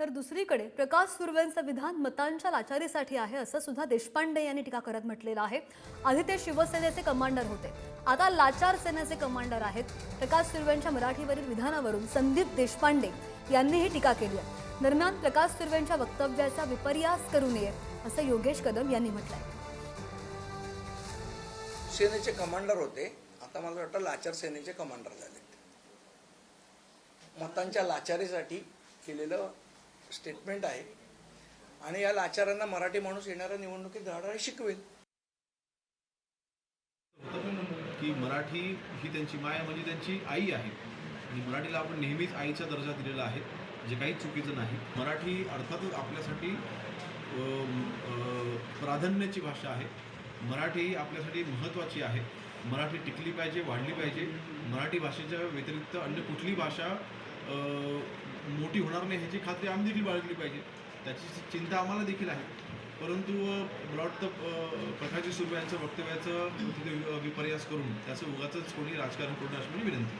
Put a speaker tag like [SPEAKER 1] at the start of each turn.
[SPEAKER 1] तर दुसरीकडे प्रकाश सुर्वेंचं विधान मतांच्या लाचारीसाठी आहे असं सुद्धा देशपांडे यांनी टीका करत म्हटलेलं आहे. आधी ते शिवसेनेचे कमांडर होते. आता लाचार सेनेचे कमांडर आहेत प्रकाश सुर्वेंच्या मराठीवरील विधानावरून संदीप देशपांडे यांनीही टीका केली आहे. दरम्यान प्रकाश सुर्वेंच्या वक्तव्याचा विपर्यास करू नये असं योगेश कदम यांनी म्हटलंय.
[SPEAKER 2] सेनेचे कमांडर होते. आता मला वाटतं लाचार सेनेचे कमांडर झाले मतांच्या लाचारीसाठी केलेलं स्टेटमेंट आहे. आणि या लाचारांना मराठी माणूस येणाऱ्या निवडणुकीत धडाडे शिकवेल.
[SPEAKER 3] की मराठी ही त्यांची माय म्हणजे त्यांची आई आहे. आणि मराठीला आपण नेहमीच आईचा दर्जा दिलेला आहे. जे काही चुकीचं नाही. मराठी अर्थातच आपल्यासाठी प्राधान्याची भाषा आहे. मराठी ही आपल्यासाठी महत्त्वाची आहे. मराठी टिकली पाहिजे वाढली पाहिजे. मराठी भाषेच्या व्यतिरिक्त अन्य कुठली भाषा मोठी होणार नाही ह्याची खात्री आम्ही देखील बाळगली पाहिजे. त्याची चिंता आम्हाला देखील आहे. परंतु अ, मला वाटतं अ, प्रकाशजी सुर्वे यांचं वक्तव्याचं तिथे विपर्यास करून त्याचं उगाच कोणी राजकारण करून अशी माझी विनंती